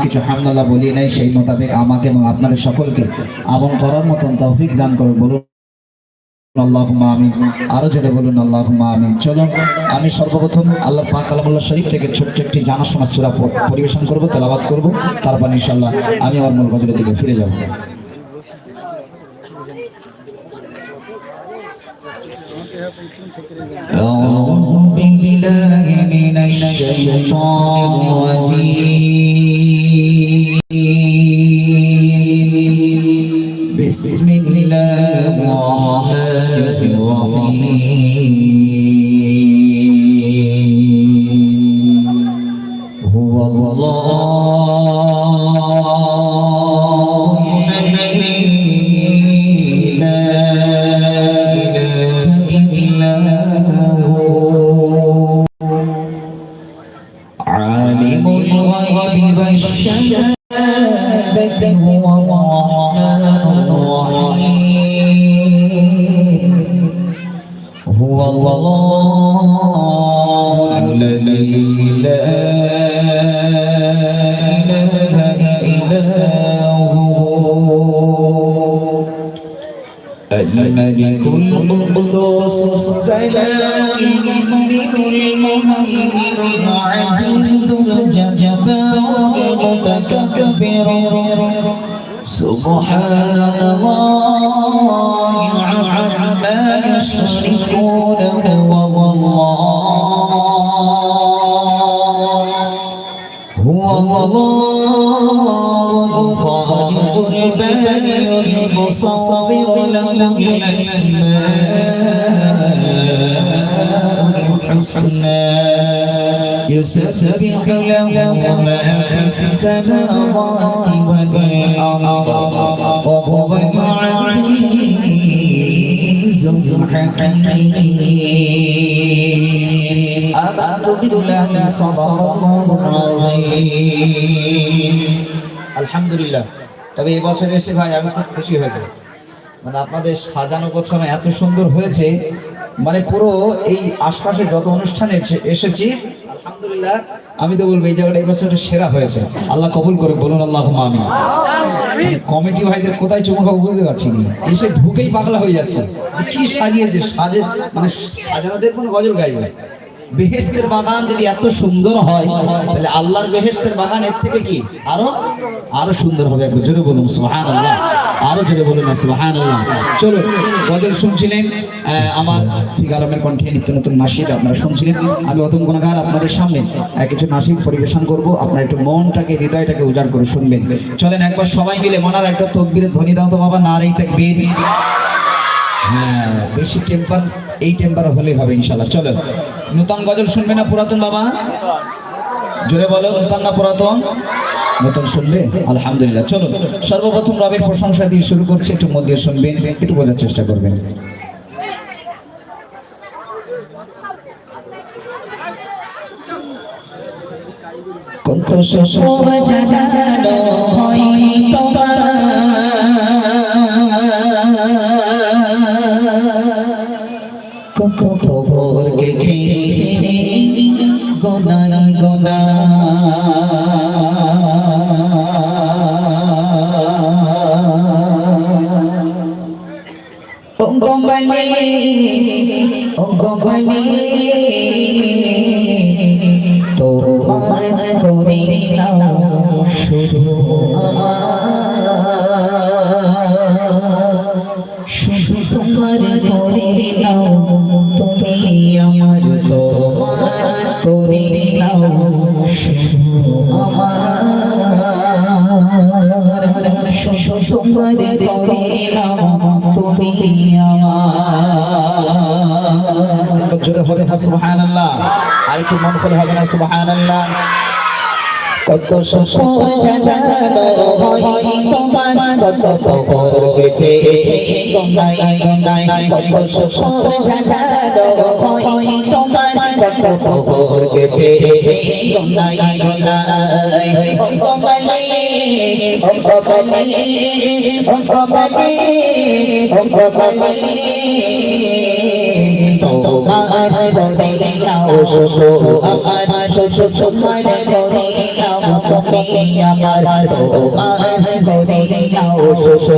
কিছু হামদাল্লাহ বলিয়ে নেই সেই মোতাবেক আমাকে এবং আপনাদের সকলকে আমল করার মতন তৌফিক দান করুন বলুন আল্লাহ আমিন আরো জোরে বলুন আল্লাহ আমিন চলুন আমি সর্বপ্রথম আল্লাহ পাক কালামুল্লাহ শরীফ থেকে ছোট্ট একটি জানাশোনা সূরা প- পরিবেশন করব তেলাওয়াত করব তারপর ইনশাআল্লাহ আমি আমার মূল গজলের দিকে ফিরে যাব أعوذ بالله من الشيطان الرجيم السلام المؤمن المهيمن العزيز الجبار المتكبر سبحان الله عما يشركون هو الله هو الله خالق البارئ المصور له الأسماء الحسنى يسبح له ما في السماوات والأرض وهو العزيز الحكيم آمنت بالله صدق الله العظيم আলহামদুলিল্লাহ তবে এই বছর এসে ভাই আমি খুব খুশি হয়েছে মানে আপনাদের সাজানো গোছানো এত সুন্দর হয়েছে। মানে পুরো এই আশপাশে যত অনুষ্ঠানে এসে- এসেছি, আলহামদুলিল্লাহ, আমি তো বলব এই জায়গাটা এই বছর সেরা হয়েছে। আল্লাহ কবুল করে বলুন আল্লাহ আমি কমিটি ভাইদের কোথায় চুমু বুঝতে পারছি না। এসে ঢুকেই পাগলা হয়ে যাচ্ছে। কি সাজিয়েছে, সাজে মানে সাজানোদের কোনো গজল গাইবে বেহেস্তের বাগান যদি এত সুন্দর হয়, তাহলে আল্লাহর বেহেস্তের বাগান এর থেকে কি আরও আরও সুন্দর হবে একবার। জোরে বলুন সুহান আল্লাহ আরও জোরে বলুন না সুহান আল্লাহ চলো গজল শুনছিলেন আমার ঠিক আলমের কণ্ঠে নিত্য নতুন নাসিদ, আপনারা শুনছিলেন। আমি অতম গুণাগার আপনাদের সামনে কিছু নাসিদ পরিবেশন করব। আপনারা একটু মনটাকে, হৃদয়টাকে উজাড় করে শুনবেন। চলেন একবার সবাই মিলে, মনার একটা তকবীরের ধ্বনি দাও তো বাবা নারী তাকবীর। হ্যাঁ বেশি টেম্পার, এই টেম্পার হলেই হবে ইনশাল্লাহ চলো নূতন গজল শুনবে না পুরাতন বাবা? জোরে বলো, নূতন না পুরাতন? নতুন শুনবে? আলহামদুলিল্লাহ চলো সর্বপ্রথম রবের প্রশংসা দিয়ে শুরু করছি, একটু দিয়ে শুনবেন, একটু বোঝার চেষ্টা করবেন। কত জানানো হয়নি তোমার গেছে গোনাই গোনা তোমার করে নাও তুমি আমার জোরে হবে না, সুবহানাল্লাহ। আর একটু মন খুলে হবে না, সুবহানাল্লাহ। কত কত কবর কেটেছে গঙ্গাই তোমার করে নাও শুধু আমার শুধু তোমার করে নাও তুমি আমার তোমার করে নাও শুধু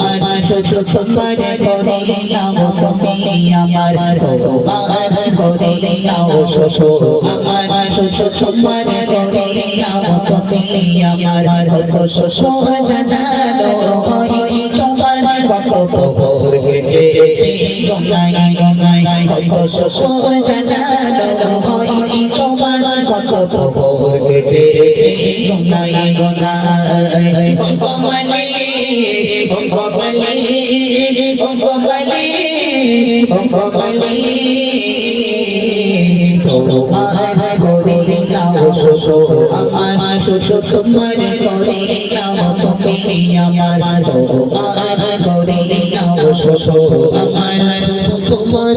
আমার শুধু তোমার করে নাও তুমি আমার তোমার করে নাও শুধু আমার শুধু তোমার করে নাও তুমি আমার কত শ্বশুর জানো হরি তোমার কত প্রভুর গেছে গঙ্গাই কত শ্বশুর জানো হরি তোমার কত প্রভুর গেছে গঙ্গাই গঙ্গাই বঙ্গমালি বঙ্গমালি বঙ্গমালি বঙ্গমালি তোমার করে নাও শুশো আমার শুশো তোমার করে নাও তুমি আমার তোমার করে নাও শুশো আমার তোমার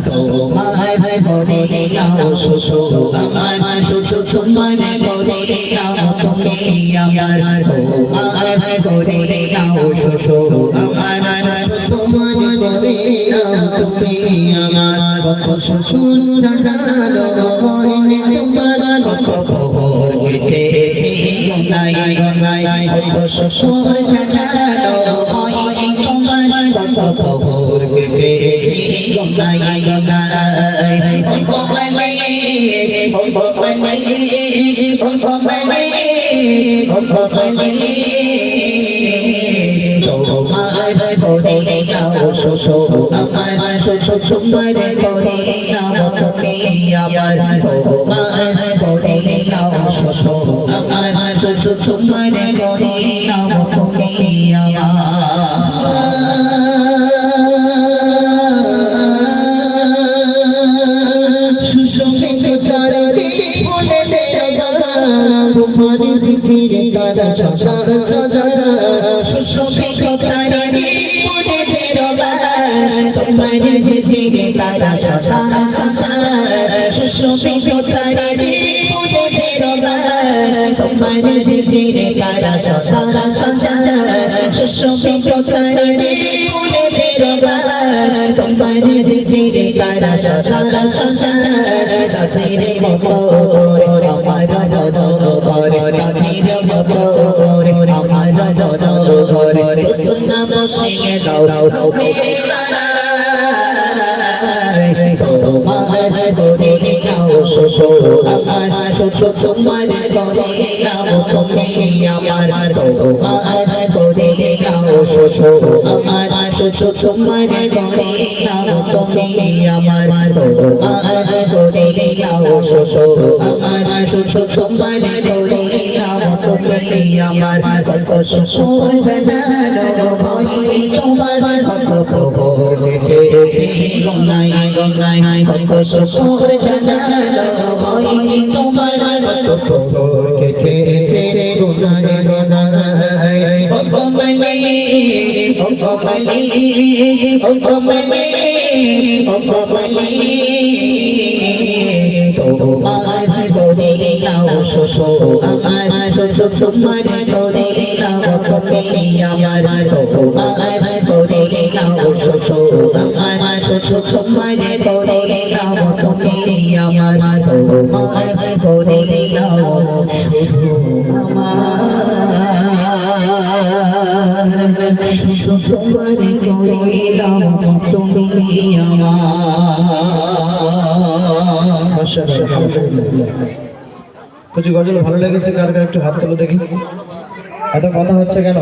তোমার করে নাও শুশো আমার শুশো তোমার করে নাও তুমি আমার তোমার করে নাও শুশো আমার তোমার করে নাও তুমি আমার শুশো জানো কইনে তোমার কত খবর উঠেছে গনাই গনাই বঙ্গমালি বঙ্গমালি বঙ্গমালি বঙ্গমালি তোমার করে নাও শুশো আমার শুশো তোমার করে নাও তুমি আমার শুশো তোমার সুশোভিত চারিদি বলে দেবা তোমার জিজিরে কারা সজা সজা সুশোভিত চারিদি বলে দেবা তোমার জিজিরে কারা দেবা তোমার জিজিরে চারিদি বলে দেবা তোমার জিজিরে কারা সজা সজা তাদের মতো আমার ঘরে তাদের মতো আমার ঘরে সুনা বসে দাও মেরে তোমার করে নাও শোষো আমার শোষো তোমার করে নাও তুমি আমার তোমার করে নাও শোষো আমার শোষো তোমার করে নাও তুমি আমার তোমার করে নাও শোষো আমার শোষো তোমার করে নাও তুমি আমার কত শোষো জানো হয় তোমার কত প্রভু গঙ্গাই গঙ্গাই কত শোষর জানো হয় তোমার কত প্রভু গঙ্গাই গঙ্গাই তোমার করে নাও শোষো আমার শোষো তোমার করে নাও তুমি আমার তোমার করে নাও শোষো আমার শোষো তোমার করে নাও তুমি আমার তোমার করে নাও শুধু আমার কিছু গজল ভালো লেগেছে কার একটু হাত তুলে দেখি। এত কথা হচ্ছে কেন?